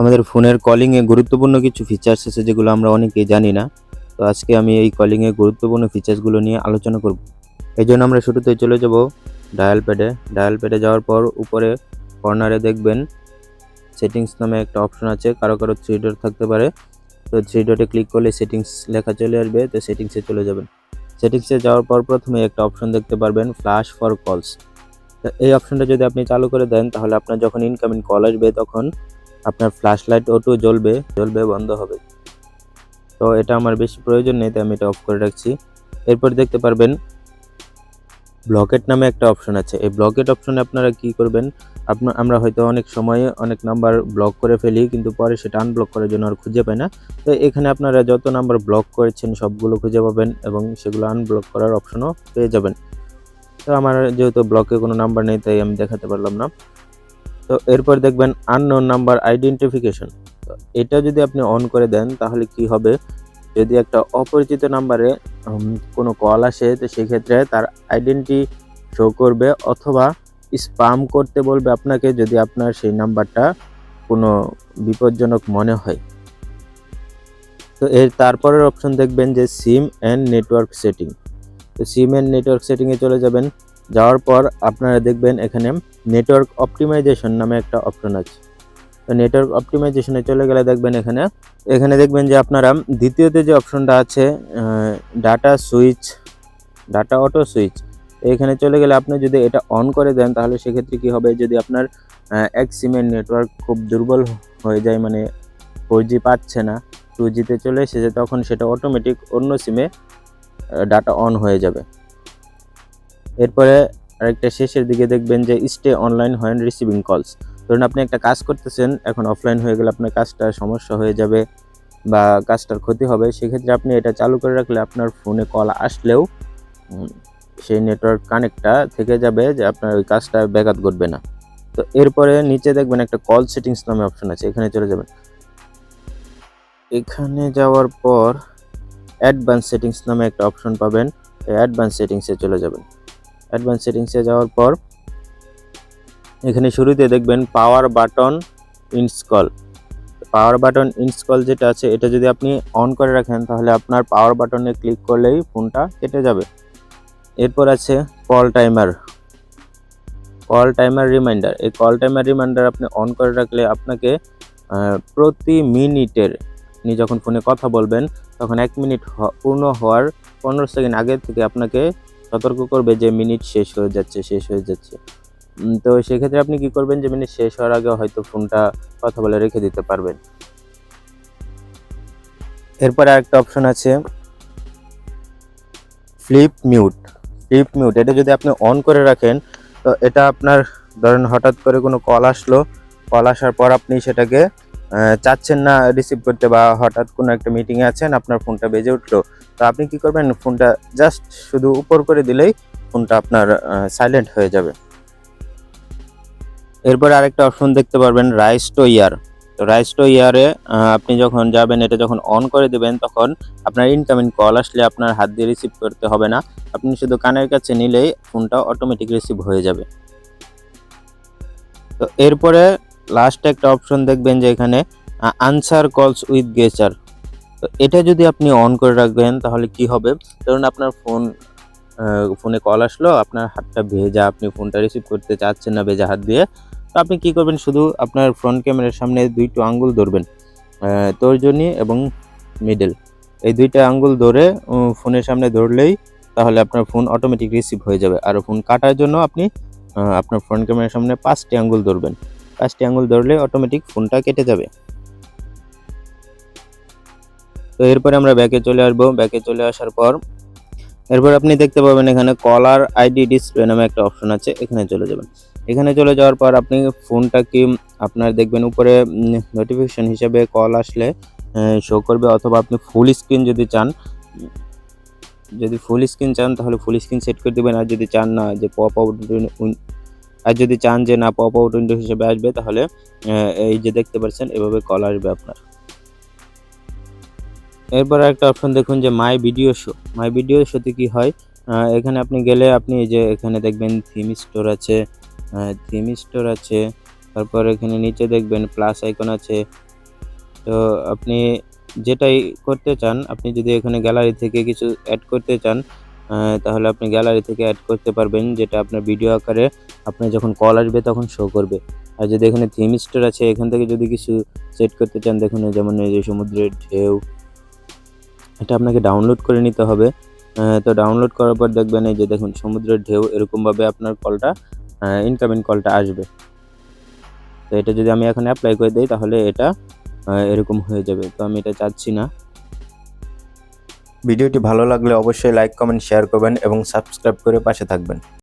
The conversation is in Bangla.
আমাদের ফোনের কলিংয়ে গুরুত্বপূর্ণ কিছু ফিচার্স আছে যেগুলো আমরা অনেকেই জানি না। তো আজকে আমি এই কলিংয়ে গুরুত্বপূর্ণ ফিচার্সগুলো নিয়ে আলোচনা করব। এই জন্য আমরা শুরুতে চলে যাব ডায়াল প্যাডে ডায়াল প্যাডে যাওয়ার পর উপরে কর্নারে দেখবেন সেটিংস নামে একটা অপশন আছে, কারও কারও থ্রি ডট থাকতে পারে। তো থ্রি ডটে ক্লিক করলে সেটিংস লেখা চলে আসবে, তো সেটিংসে চলে যাবেন। সেটিংসে যাওয়ার পর প্রথমে একটা অপশন দেখতে পারবেন ফ্ল্যাশ ফর কলস এই অপশনটা যদি আপনি চালু করে দেন, তাহলে আপনার যখন ইনকামিং কল আসবে, তখন আপনার ফ্ল্যাশ লাইট অটো জ্বলবে জ্বলবে, বন্ধ হবে। তো এটা আমার বেশি প্রয়োজন নেই, তাই আমি এটা অফ করে রাখছি। এরপর দেখতে পারবেন ব্লকেট নামে একটা অপশন আছে। এই ব্লকেট অপশনে আপনারা কি করবেন আপনার আমরা হয়তো অনেক সময়ে অনেক নাম্বার ব্লক করে ফেলি, কিন্তু পরে সেটা আনব্লক করার জন্য আর খুঁজে পাই না। তো এখানে আপনারা যত নাম্বার ব্লক করেছেন, সবগুলো খুঁজে পাবেন এবং সেগুলো আনব্লক করার অপশনও পেয়ে যাবেন। তো আমার যেহেতু ব্লকে কোনো নাম্বার নেই, তাই আমি দেখাতে পারলাম না। তো এরপর দেখবেন আননোন নাম্বার আইডেন্টিফিকেশন এটা যদি আপনি অন করে দেন, তাহলে কি হবে? যদি একটা অপরিচিত নাম্বারে কোনো কল আসে, তো সেক্ষেত্রে তার আইডেন্টি শো করবে অথবা স্পাম করতে বলবে আপনাকে যদি আপনার সেই নাম্বারটা কোনো বিপজ্জনক মনে হয়। তো এর তারপরের অপশন দেখবেন যে সিম অ্যান্ড নেটওয়ার্ক সেটিং তো সিম অ্যান্ড নেটওয়ার্ক সেটিংয়ে চলে যাবেন। যাওয়ার পর আপনারা দেখবেন এখানে নেটওয়ার্ক অপটিমাইজেশন নামে একটা অপশন আছে। তো নেটওয়ার্ক অপটিমাইজেশনে চলে গেলে দেখবেন এখানে এখানে দেখবেন যে আপনারা দ্বিতীয়তে যে অপশনটা আছে data switch data auto switch এখানে চলে গেলে আপনি যদি এটা অন করে দেন, তাহলে সেক্ষেত্রে কি হবে? যদি আপনার এক সিমের নেটওয়ার্ক খুব দুর্বল হয়ে যায় মানে ফোর জি পাচ্ছে না টু জিতে চলে এসেছে, তখন সেটা অটোমেটিক অন্য সিমে ডাটা অন হয়ে যাবে। এরপরে আরেকটা শেষের দিকে দেখবেন যে স্টে অনলাইন হয় রিসিভিং কলস ধরুন আপনি একটা কাজ করতেছেন, এখন অফলাইন হয়ে গেলে আপনার কাজটা সমস্যা হয়ে যাবে বা কাজটার ক্ষতি হবে। সেক্ষেত্রে আপনি এটা চালু করে রাখলে আপনার ফোনে কল আসলেও সেই নেটওয়ার্ক কানেক্টটা থেকে যাবে যে আপনার ওই কাজটা ব্যাঘাত ঘটবে না। তো এরপরে নিচে দেখবেন একটা কল সেটিংস নামে অপশন আছে, এখানে চলে যাবেন। এখানে যাওয়ার পর অ্যাডভান্স সেটিংস নামে একটা অপশন পাবেন, এই অ্যাডভান্স সেটিংসে চলে যাবেন। অ্যাডভান্স সেটিংসে যাওয়ার পর এখানে শুরুতে দেখবেন power button install. Power button install যেটা আছে, এটা যদি আপনি অন করে রাখেন, তাহলে আপনার পাওয়ার বাটনে ক্লিক করলেই ফোনটা কেটে যাবে। এরপর আছে call timer. Call timer reminder. এই কল টাইমার রিমাইন্ডার আপনি অন করে রাখলে আপনাকে প্রতি মিনিটের, আপনি যখন ফোনে কথা বলবেন, তখন এক মিনিট পূর্ণ হওয়ার পনেরো সেকেন্ড আগে থেকে আপনাকে সতর্ক করবে যে মিনিট শেষ হয়ে যাচ্ছে, শেষ হয়ে যাচ্ছে। তো সেক্ষেত্রে আপনি কি করবেন যে মিনিট শেষ হওয়ার আগে হয়তো ফোনটা কথা বলে রেখে দিতে পারবেন। এরপরে আরেকটা অপশন আছে ফ্লিপ মিউট ফ্লিপ মিউট এটা যদি আপনি অন করে রাখেন, তো এটা আপনার ধরেন হঠাৎ করে কোনো কল আসলো কল আসার পর আপনি সেটাকে চাচ্ছেন না রিসিভ করতে বা হঠাৎ কোনো একটা মিটিংয়ে আছেন, আপনার ফোনটা বেজে উঠল, তো আপনি কি করবেন? ফোনটা জাস্ট শুধু উপর করে দিলেই ফোনটা আপনার সাইলেন্ট হয়ে যাবে। এরপর আরেকটা অপশন দেখতে পারবেন রাইস টু ইয়ার তো রাইস টু ইয়ারে আপনি যখন যাবেন, এটা যখন অন করে দেবেন, তখন আপনার ইনকামিং কল আসলে আপনার হাত দিয়ে রিসিভ করতে হবে না। আপনি শুধু কানের কাছে নিলেই ফোনটা অটোমেটিক রিসিভ হয়ে যাবে। তো এরপরে লাস্ট একটা অপশন দেখবেন যে এখানে আনসার কলস উইথ গেচার তো এটা যদি আপনি অন করে রাখবেন, তাহলে কি হবে? ধরুন আপনার ফোন ফোনে কল আসলো, আপনার হাতটা ভেজা, আপনি ফোনটা রিসিভ করতে চাচ্ছেন না ভেজা হাত দিয়ে, তো আপনি কি করবেন? শুধু আপনার ফ্রন্ট ক্যামেরার সামনে দুইটো আঙ্গুল ধরবেন তর্জনী এবং মিডল এই দুইটা আঙ্গুল ধরে ফোনের সামনে ধরলেই তাহলে আপনার ফোন অটোমেটিক রিসিভ হয়ে যাবে। আর ফোন কাটার জন্য আপনি আপনার ফ্রন্ট ক্যামেরার সামনে পাঁচটি আঙ্গুল ধরবেন। পাঁচটি আঙ্গুল ধরলে অটোমেটিক ফোনটা কেটে যাবে। তো এরপরে আমরা ব্যাকে চলে আসব। ব্যাকে চলে আসার পর, এরপর আপনি দেখতে পাবেন এখানে কলার আইডি ডিসপ্লে নামে একটা অপশন আছে, এখানে চলে যাবেন। এখানে চলে যাওয়ার পর আপনি ফোনটা কি আপনার দেখবেন উপরে নোটিফিকেশন হিসেবে কল আসলে শো করবে অথবা আপনি ফুল স্ক্রিন যদি চান, যদি ফুল স্ক্রিন চান তাহলে ফুল স্ক্রিন সেট করে দেবেন। আর যদি চান না যে পপ আউট আর যদি চান যে না পপ আউট উইন্ডো হিসেবে আসবে, তাহলে এই যে দেখতে পাচ্ছেন, এভাবে কল আসবে আপনার। এরপর একটা অপশন দেখুন যে my video show my video শোতে কি হয়? এখানে আপনি গেলে আপনি যে এখানে দেখবেন থিম স্টোর আছে থিম স্টোর আছে, তারপর এখানে নিচে দেখবেন প্লাস আইকন আছে। তো আপনি যেটাই করতে চান, আপনি যদি এখানে গ্যালারি থেকে কিছু অ্যাড করতে চান তাহলে আপনি গ্যালারি থেকে অ্যাড করতে পারবেন, যেটা আপনার ভিডিও আকারে আপনার যখন কল আসবে তখন শো করবে। আর যদি এখানে থিম স্টোর আছে, এখান থেকে যদি কিছু সেট করতে চান, দেখুন যেমন এই যে সমুদ্রের ঢেউ, এটা আপনাকে ডাউনলোড করে নিতে হবে। তো ডাউনলোড করার পর দেখবেন, এই যে দেখুন, সমুদ্রের ঢেউ, এরকমভাবে আপনার কলটা ইনকামিং কলটা আসবে। তো এটা যদি আমি এখন অ্যাপ্লাই করে দিই, তাহলে এটা এরকম হয়ে যাবে। তো আমি এটা চাচ্ছি না। ভিডিওটি ভালো লাগলে অবশ্যই লাইক কমেন্ট শেয়ার করবেন এবং সাবস্ক্রাইব করে পাশে থাকবেন।